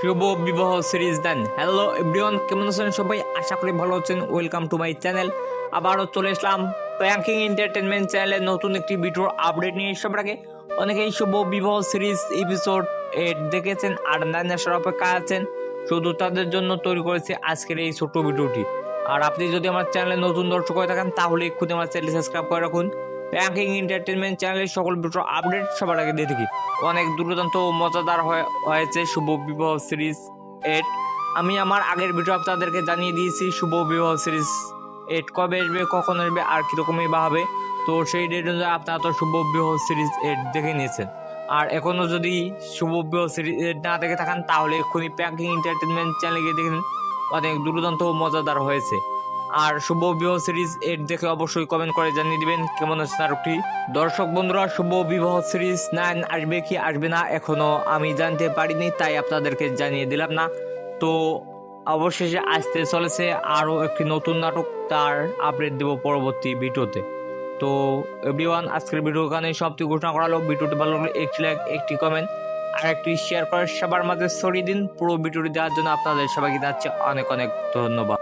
শুভ বিবাহ সিরিজ দেন hello everyone কেমন আছেন সবাই? আশা করি ভালো আছেন। ওয়েলকাম টু মাই চ্যানেল আবারও চলে আসলাম প্র্যাঙ্কিং এন্টারটেনমেন্ট চ্যানেলের নতুন একটি ভিডিওর আপডেট নিয়ে সবার আগে অনেকেই শুভ বিবাহ সিরিজ এপিসোড এইট দেখেছেন আর নাইন আসার অপেক্ষা আছেন। শুধু তাদের জন্য তৈরি করেছে আজকের এই ছোট্ট ভিডিওটি আর আপনি যদি আমার চ্যানেলে নতুন দর্শক হয়ে থাকেন, তাহলে এক্ষুনি আমার চ্যানেল সাবস্ক্রাইব করে রাখুন। ব্যাংকিং এন্টারটেনমেন্ট চ্যানেলের সকল ভিডিও আপডেট সবার আগে দিয়ে থাকি। অনেক দুর্দান্ত মজাদার হয়ে- হয়েছে শুভ বিবাহ সিরিজ এইট আমি আমার আগের ভিডিও আপনাদেরকে জানিয়ে দিয়েছি, শুভ বিবাহ সিরিজ এইট কবে আসবে, কখন আসবে, আর কীরকমই বা হবে। তো সেই ডেট অনুযায়ী আপনারা তো শুভ বিবাহ সিরিজ এইট দেখে নিয়েছেন। আর এখনও যদি শুভ বিবাহ সিরিজ এইট না দেখে থাকেন, তাহলে এক্ষুনি প্যাকিং এন্টারটেনমেন্ট চ্যানেলে গিয়ে দেখেন অনেক দুর্দান্ত মজাদার হয়েছে। আর শুভ বিবাহ সিরিজ এর দেখে অবশ্যই কমেন্ট করে জানিয়ে দিবেন, কেমন আছে নাটকটি? দর্শক বন্ধুরা, শুভ বিবাহ সিরিজ নাইন আসবে কি আসবে না এখনও আমি জানতে পারিনি, তাই আপনাদেরকে জানিয়ে দিলাম না। তো অবশেষে আসতে চলেছে আরও একটি নতুন নাটক, তার আপডেট দেব পরবর্তী ভিডিওতে। তো এভরিওয়ান আজকের ভিডিও এখানে সবটি ঘোষণা করালো ভিডিওটি ভালো লাগলে একটি লাইক একটি কমেন্ট আর একটি শেয়ার করে সবার মাঝে ছড়িয়ে দিন। পুরো ভিডিওটি দেওয়ার জন্য আপনাদের সবাইকে যাচ্ছে অনেক অনেক ধন্যবাদ।